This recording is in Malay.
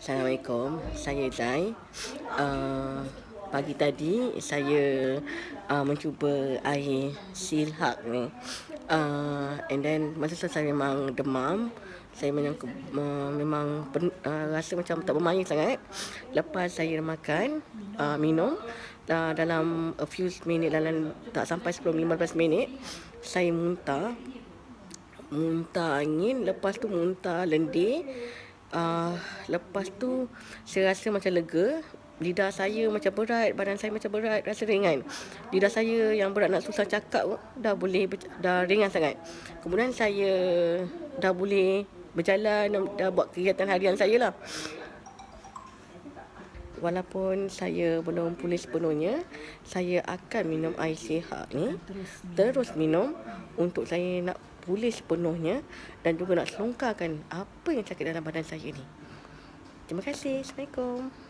Assalamualaikum, saya Zai. Uh, pagi tadi saya uh, mencuba air silhak ni. Uh, and then masa tu saya memang demam. Saya memang, uh, memang pen, uh, rasa macam tak bermain sangat. Lepas saya makan, uh, minum uh, dalam a few minit dalam tak sampai 10-15 minit saya muntah muntah angin lepas tu muntah lendir uh, lepas tu saya rasa macam lega. Lidah saya macam berat badan saya macam berat. Rasa ringan. Lidah saya yang berat nak susah cakap dah boleh dah ringan sangat. Kemudian saya dah boleh berjalan dah buat kegiatan harian saya lah. Walaupun saya belum pulih sepenuhnya saya akan minum air sihat ni. Terus minum untuk saya nak pulih sepenuhnya dan juga nak selongkarkan apa yang sakit dalam badan saya ni. Terima kasih. Assalamualaikum.